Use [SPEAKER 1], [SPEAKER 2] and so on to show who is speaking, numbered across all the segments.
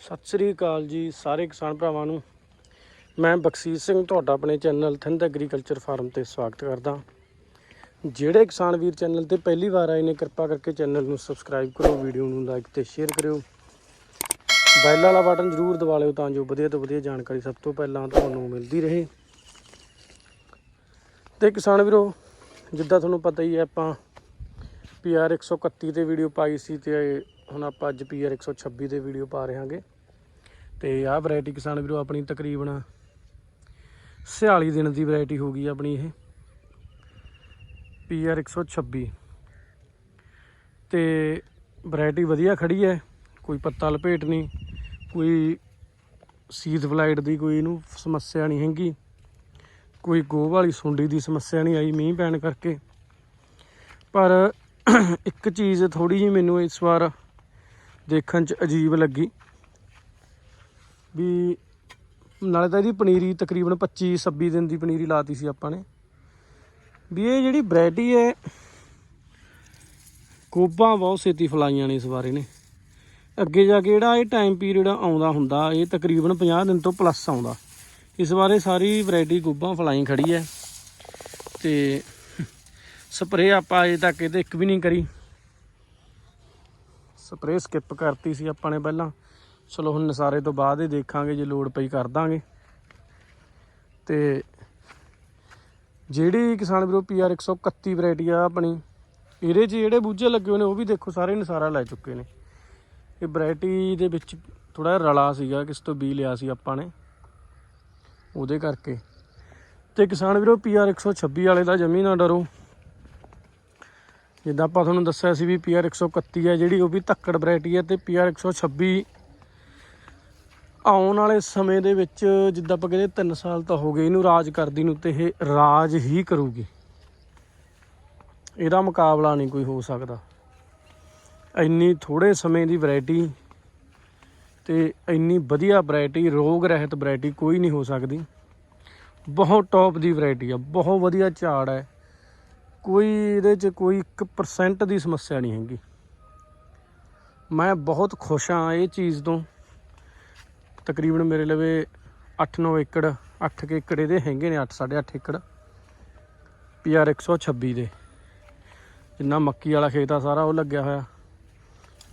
[SPEAKER 1] ਸਤਿ ਸ੍ਰੀ ਅਕਾਲ ਜੀ ਸਾਰੇ ਕਿਸਾਨ ਭਰਾਵਾਂ ਨੂੰ। ਮੈਂ ਬਖਸ਼ੀਸ਼ ਸਿੰਘ, ਤੁਹਾਡਾ ਆਪਣੇ ਚੈਨਲ ਥਿੰਦ ਐਗਰੀਕਲਚਰ ਫਾਰਮ ਤੇ ਸਵਾਗਤ ਕਰਦਾ ਜਿਹੜੇ ਕਿਸਾਨ ਵੀਰ ਚੈਨਲ ਤੇ ਪਹਿਲੀ ਵਾਰ ਆਏ ਨੇ, ਕਿਰਪਾ ਕਰਕੇ ਚੈਨਲ ਨੂੰ ਸਬਸਕ੍ਰਾਈਬ ਕਰੋ, ਵੀਡੀਓ ਨੂੰ ਲਾਈਕ ਤੇ ਸ਼ੇਅਰ ਕਰਿਓ। ਬੈਲ ਵਾਲਾ ਬਟਨ ਜ਼ਰੂਰ ਦਬਾ ਲਿਓ ਤਾਂ ਜੋ ਵਧੀਆ ਤੋਂ ਵਧੀਆ ਜਾਣਕਾਰੀ ਸਭ ਤੋਂ ਪਹਿਲਾਂ ਤੁਹਾਨੂੰ ਮਿਲਦੀ ਰਹੇ। ਤੇ ਕਿਸਾਨ ਵੀਰੋ, ਜਿੱਦਾਂ ਤੁਹਾਨੂੰ ਪਤਾ ਹੀ ਹੈ, ਆਪਾਂ ਪੀਆਰ 131 ਤੇ ਵੀਡੀਓ ਪਾਈ ਸੀ ਤੇ ਹੁਣ ਆਪਾਂ ਅੱਜ ਪੀਆਰ 126 ਤੇ ਵੀਡੀਓ ਪਾ ਰਹੇ ਹਾਂਗੇ। ਤੇ ਆਹ ਵੈਰਾਈਟੀ ਕਿਸਾਨ ਵੀਰੋ ਆਪਣੀ ਤਕਰੀਬਨ 46 ਦਿਨ ਦੀ ਵੈਰਾਈਟੀ ਹੋ ਗਈ ਆਪਣੀ ਇਹ। ਪੀਆਰ 126 ਤੇ ਵੈਰਾਈਟੀ ਵਧੀਆ ਖੜੀ ਹੈ, ਕੋਈ ਪੱਤਾ ਲਪੇਟ ਨਹੀਂ, ਕੋਈ ਸੀਡ ਫਲਾਈਟ ਦੀ ਕੋਈ ਇਹਨੂੰ ਸਮੱਸਿਆ ਨਹੀਂ ਹੈਗੀ, ਕੋਈ ਗੋਹ ਵਾਲੀ ਸੁੰਡੀ ਦੀ ਸਮੱਸਿਆ ਨਹੀਂ ਆਈ ਮੀਂਹ ਪੈਣ ਕਰਕੇ। ਪਰ ਇੱਕ ਚੀਜ਼ ਥੋੜੀ ਜਿਹੀ ਮੈਨੂੰ ਇਸ ਵਾਰ ਦੇਖਣ 'ਚ ਅਜੀਬ ਲੱਗੀ ਵੀ ਨਾਲੇ ਤਾਂ ਇਹਦੀ ਪਨੀਰੀ ਤਕਰੀਬਨ 25 26 ਦਿਨ ਦੀ ਪਨੀਰੀ ਲਾਤੀ ਸੀ ਆਪਾਂ ਨੇ। ਵੀ ਇਹ ਜਿਹੜੀ ਵੈਰਾਈਟੀ ਹੈ ਕੋਬਾਂ ਬਹੁਤ ਛੇਤੀ ਫਲਾਈਆਂ ਨੇ ਇਸ ਵਾਰ ਨੇ ਅੱਗੇ ਜਾ ਕੇ ਜਿਹੜਾ ਇਹ ਟਾਈਮ ਪੀਰੀਅਡ ਆਉਂਦਾ ਹੁੰਦਾ, ਇਹ ਤਕਰੀਬਨ 50 ਦਿਨ ਤੋਂ ਪਲੱਸ ਆਉਂਦਾ। ਇਸ ਵਾਰ ਸਾਰੀ ਵੈਰਾਈਟੀ ਗੋਭਾ ਫਲਾਈ ਖੜੀ ਹੈ ਤੇ ਸਪਰੇਅ ਆਪਾਂ ਅਜੇ ਤੱਕ ਇਹਦੇ ਇੱਕ ਵੀ ਨਹੀਂ ਕਰੀ। ਸਪਰੇਅ ਸਕਿਪ ਕਰਤੀ ਸੀ ਆਪਾਂ ਨੇ ਪਹਿਲਾਂ। ਚਲੋ ਹੁਣ ਨਸਾਰੇ ਤੋਂ ਬਾਅਦ ਹੀ ਦੇਖਾਂਗੇ ਜੇ ਲੋੜ ਪਈ ਕਰ ਦਾਂਗੇ। ਤੇ ਜਿਹੜੀ ਕਿਸਾਨ ਵੀਰੋ ਪੀਆਰ 131 ਵੈਰਾਈਟੀ ਆ ਆਪਣੀ, ਇਹਦੇ 'ਚ ਜਿਹੜੇ ਬੂਝੇ ਲੱਗੇ ਹੋਏ ਨੇ ਉਹ ਵੀ ਦੇਖੋ ਸਾਰੇ ਨਸਾਰਾ ਲੈ ਚੁੱਕੇ ਨੇ। ਇਹ ਵੈਰਾਈਟੀ ਦੇ ਵਿੱਚ ਥੋੜਾ ਰਲਾ ਸੀਗਾ, ਕਿਸ ਤੋਂ ਬੀ ਲਿਆ ਸੀ ਆਪਾਂ ਨੇ। ਉਹਦੇ ਕਰਕੇ। ਤੇ ਕਿਸਾਨ ਵੀਰੋ ਪੀਆਰ 126 ਵਾਲੇ ਦਾ ਜਮੀ ਨਾ ਡਰੋ। ਜਿੱਦਾਂ ਆਪਾਂ ਤੁਹਾਨੂੰ ਦੱਸਿਆ ਸੀ ਵੀ ਪੀਆਰ 131 ਹੈ, ਜਿਹੜੀ ਉਹ ਵੀ ਧੱਕੜ ਵੈਰਾਈਟੀ ਹੈ ਤੇ ਪੀਆਰ 126 ਆਉਣ ਵਾਲੇ ਸਮੇਂ ਦੇ ਵਿੱਚ ਜਿੱਦਾਂ ਆਪਾਂ ਕਹਿੰਦੇ 3 ਸਾਲ ਤਾਂ ਹੋ ਗਏ ਇਹਨੂੰ ਰਾਜ ਕਰਦੀ ਨੂੰ ਤੇ ਇਹ ਰਾਜ ਹੀ ਕਰੂਗੀ। ਇਹਦਾ ਮੁਕਾਬਲਾ ਨਹੀਂ ਕੋਈ ਹੋ ਸਕਦਾ। ਇੰਨੀ ਥੋੜੇ ਸਮੇਂ ਦੀ ਵੈਰਾਈਟੀ ਤੇ ਇੰਨੀ ਵਧੀਆ ਵੈਰਾਈਟੀ ਰੋਗ ਰਹਿਤ ਵੈਰਾਈਟੀ ਕੋਈ ਨਹੀਂ ਹੋ ਸਕਦੀ। ਬਹੁਤ ਟੌਪ ਦੀ ਵੈਰਾਈਟੀ ਆ, ਬਹੁਤ ਵਧੀਆ ਝਾੜ ਹੈ। ਕੋਈ ਇਹਦੇ 'ਚ ਕੋਈ 1% ਦੀ ਸਮੱਸਿਆ ਨਹੀਂ ਹੈਗੀ। ਮੈਂ ਬਹੁਤ ਖੁਸ਼ ਹਾਂ ਇਹ ਚੀਜ਼ ਤੋਂ। ਤਕਰੀਬਨ ਮੇਰੇ ਲਵੇ 8-9 ਏਕੜ 8 ਕੁ ਏਕੜ ਇਹਦੇ ਹੈਗੇ ਨੇ 8 8.5 ਏਕੜ। ਪੀਆਰ 126 ਦੇ। ਜਿੰਨਾ ਮੱਕੀ ਵਾਲਾ ਖੇਤ ਆ ਸਾਰਾ ਉਹ ਲੱਗਿਆ ਹੋਇਆ।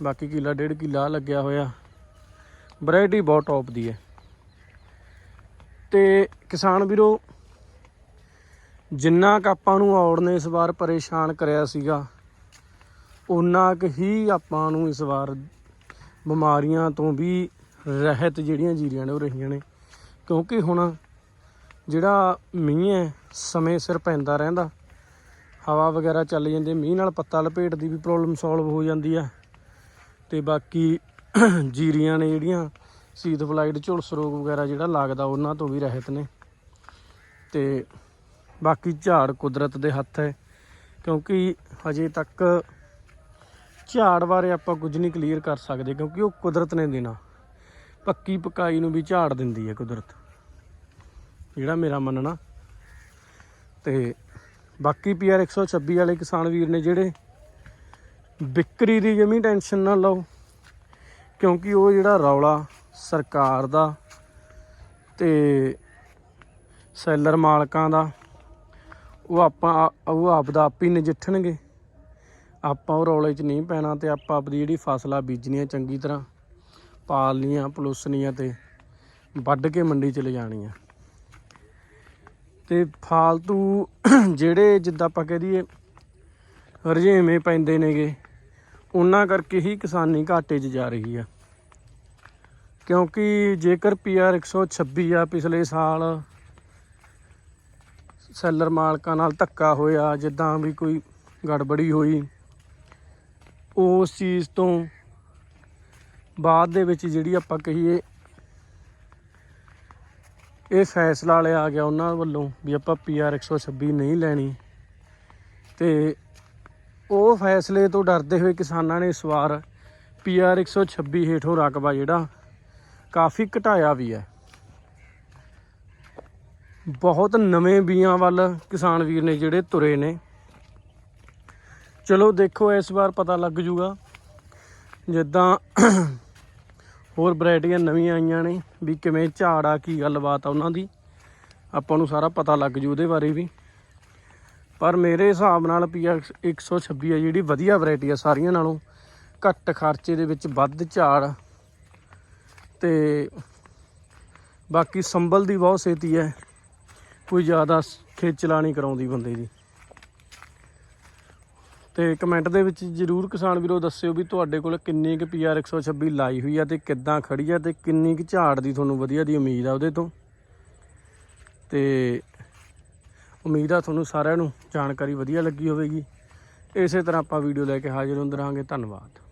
[SPEAKER 1] ਬਾਕੀ ਕਿੱਲਾ ਡੇਢ ਕਿੱਲਾ ਲੱਗਿਆ ਹੋਇਆ। ਵੈਰਾਈਟੀ ਬਹੁਤ ਟੌਪ ਦੀ ਹੈ। ਤੇ ਕਿਸਾਨ ਵੀਰੋ ਜਿੰਨਾ ਕੁ ਆਪਾਂ ਨੂੰ ਔੜ ਨੇ ਇਸ ਵਾਰ ਪਰੇਸ਼ਾਨ ਕਰਿਆ ਸੀਗਾ ਉਨਾ ਕੁ ਹੀ ਆਪਾਂ ਨੂੰ ਇਸ ਵਾਰ ਬਿਮਾਰੀਆਂ ਤੋਂ ਵੀ ਰਹਿਤ ਜਿਹੜੀਆਂ ਜੀਰੀਆਂ ਨੇ ਉਹ ਰਹੀਆਂ ਨੇ। ਕਿਉਂਕਿ ਹੁਣ ਜਿਹੜਾ ਮੀਂਹ ਹੈ, ਸਮੇਂ ਸਿਰ ਪੈਂਦਾ ਰਹਿੰਦਾ। ਹਵਾ ਵਗੈਰਾ ਚੱਲ ਜਾਂਦੀ, ਮੀਂਹ ਨਾਲ ਪੱਤਾ ਲਪੇਟ ਦੀ ਵੀ ਪ੍ਰੋਬਲਮ ਸੋਲਵ ਹੋ ਜਾਂਦੀ ਆ ਤੇ ਬਾਕੀ ਜੀਰੀਆਂ ਨੇ ਜਿਹੜੀਆਂ ਸੀਡ ਫਲਾਈਟ, ਝੁਲਸ ਰੋਗ ਵਗੈਰਾ ਜਿਹੜਾ ਲੱਗਦਾ, ਉਹਨਾਂ ਤੋਂ ਵੀ ਰਹਿਤ ਨੇ। ਤੇ ਬਾਕੀ ਝਾੜ ਕੁਦਰਤ ਦੇ ਹੱਥ ਹੈ, ਕਿਉਂਕਿ ਹਜੇ ਤੱਕ ਝਾੜ ਬਾਰੇ ਆਪਾਂ ਕੁਝ ਨਹੀਂ ਕਲੀਅਰ ਕਰ ਸਕਦੇ, ਕਿਉਂਕਿ ਉਹ ਕੁਦਰਤ ਨੇ ਦੇਣਾ। ਪੱਕੀ ਪਕਾਈ ਨੂੰ ਵੀ ਝਾੜ ਦਿੰਦੀ ਹੈ ਕੁਦਰਤ। ਜਿਹੜਾ ਮੇਰਾ ਮੰਨਣਾ। ਤੇ ਬਾਕੀ ਪੀਆਰ 126 ਵਾਲੇ ਕਿਸਾਨ ਵੀਰ ਨੇ ਜਿਹੜੇ ਵਿਕਰੀ ਦੀ ਜਮੀ ਟੈਨਸ਼ਨ ਨਾ ਲਓ, ਕਿਉਂਕਿ ਉਹ ਜਿਹੜਾ ਰੌਲਾ ਸਰਕਾਰ ਦਾ ਤੇ ਸੈਲਰ ਮਾਲਕਾਂ ਦਾ ਉਹ ਆਪਾਂ ਉਹ ਆਪ ਦਾ ਆਪ ਹੀ ਨਜਿੱਠਣਗੇ। ਆਪਾਂ ਉਹ ਰੌਲੇ 'ਚ ਨਹੀਂ ਪੈਣਾ ਤੇ ਆਪਾਂ ਆਪਦੀ ਜਿਹੜੀ ਫਸਲਾਂ ਬੀਜਣੀਆਂ ਚੰਗੀ ਤਰ੍ਹਾਂ, ਪਾਲਣੀਆਂ, ਪਲੋਸਣੀਆਂ ਤੇ ਵੱਢ ਕੇ ਮੰਡੀ 'ਚ ਲਿਜਾਣੀਆਂ ਤੇ ਫਾਲਤੂ ਜਿਹੜੇ ਜਿੱਦਾਂ ਆਪਾਂ ਕਹਿ ਦਈਏ ਰਜੇਵੇਂ ਪੈਂਦੇ ਨੇਗੇ, ਉਹਨਾਂ ਕਰਕੇ ਹੀ ਕਿਸਾਨੀ ਘਾਟੇ 'ਚ ਜਾ ਰਹੀ ਆ। ਕਿਉਂਕਿ ਜੇਕਰ ਪੀਆਰ 126 ਆ ਪਿਛਲੇ ਸਾਲ ਸੈਲਰ ਮਾਲਕਾਂ ਨਾਲ ਧੱਕਾ ਹੋਇਆ, ਜਿੱਦਾਂ ਵੀ ਕੋਈ ਗੜਬੜੀ ਹੋਈ, ਉਸ ਚੀਜ਼ ਤੋਂ ਬਾਅਦ ਦੇ ਵਿੱਚ ਜਿਹੜੀ ਆਪਾਂ ਕਹੀਏ, ਇਹ ਫੈਸਲਾ ਲਿਆ ਗਿਆ ਉਹਨਾਂ ਵੱਲੋਂ ਵੀ ਆਪਾਂ ਪੀਆਰ 126 ਨਹੀਂ ਲੈਣੀ। ਤੇ ਉਹ ਫੈਸਲੇ ਤੋਂ ਡਰਦੇ ਹੋਏ ਕਿਸਾਨਾਂ ਨੇ ਇਸ ਵਾਰ ਪੀਆਰ 126 ਹੇਠੋਂ ਰਕਬਾ ਜਿਹੜਾ ਕਾਫੀ ਘਟਾਇਆ ਵੀ ਹੈ। ਬਹੁਤ ਨਵੇਂ ਬੀਆਂ ਵੱਲ ਕਿਸਾਨ ਵੀਰ ਨੇ ਜਿਹੜੇ ਤੁਰੇ ਨੇ। ਚਲੋ ਦੇਖੋ, ਇਸ ਵਾਰ ਪਤਾ ਲੱਗ ਜੂਗਾ। ਜਿੱਦਾਂ ਹੋਰ ਵੈਰਾਈਟੀਆਂ ਨਵੀਆਂ ਆਈਆਂ ਨੇ ਵੀ ਕਿਵੇਂ ਝਾੜ ਆ, ਕੀ ਗੱਲਬਾਤ ਆ ਉਹਨਾਂ ਦੀ। ਆਪਾਂ ਨੂੰ ਸਾਰਾ ਪਤਾ ਲੱਗ ਜੂ ਉਹਦੇ ਬਾਰੇ ਵੀ। ਪਰ ਮੇਰੇ ਹਿਸਾਬ ਨਾਲ ਪੀਆਰ 126 ਆ, ਜਿਹੜੀ ਵਧੀਆ ਵੈਰਾਈਟੀ ਆ ਸਾਰੀਆਂ ਨਾਲੋਂ, ਘੱਟ ਖਰਚੇ ਦੇ ਵਿੱਚ ਵੱਧ ਝਾੜ। ਤੇ ਬਾਕੀ ਸੰਭਲ ਦੀ ਬਹੁਤ ਛੇਤੀ ਹੈ। ਕੋਈ ਜ਼ਿਆਦਾ ਖੇਚਲਾ ਨਹੀਂ ਕਰਾਉਂਦੀ ਬੰਦੇ ਦੀ। ਤੇ ਕਮੈਂਟ ਦੇ ਵਿੱਚ ਜਰੂਰ ਕਿਸਾਨ ਵੀਰੋ ਦੱਸਿਓ ਵੀ ਤੁਹਾਡੇ ਕੋਲ ਕਿੰਨੀ ਕੁ ਪੀਆਰ 126 ਲਾਈ ਹੋਈ ਆ ਤੇ ਕਿੱਦਾਂ ਖੜੀ ਆ ਤੇ ਕਿੰਨੀ ਕੁ ਝਾੜ ਦੀ ਤੁਹਾਨੂੰ ਵਧੀਆ ਦੀ ਉਮੀਦ ਆ ਉਹਦੇ ਤੋਂ। ਤੇ ਉਮੀਦ ਆ ਤੁਹਾਨੂੰ ਸਾਰਿਆਂ ਨੂੰ ਜਾਣਕਾਰੀ ਵਧੀਆ ਲੱਗੀ ਹੋਵੇਗੀ। ਇਸੇ ਤਰ੍ਹਾਂ ਆਪਾਂ ਵੀਡੀਓ ਲੈ ਕੇ ਹਾਜ਼ਰ ਹੁੰਦੇ ਰਹਾਂਗੇ। ਧੰਨਵਾਦ।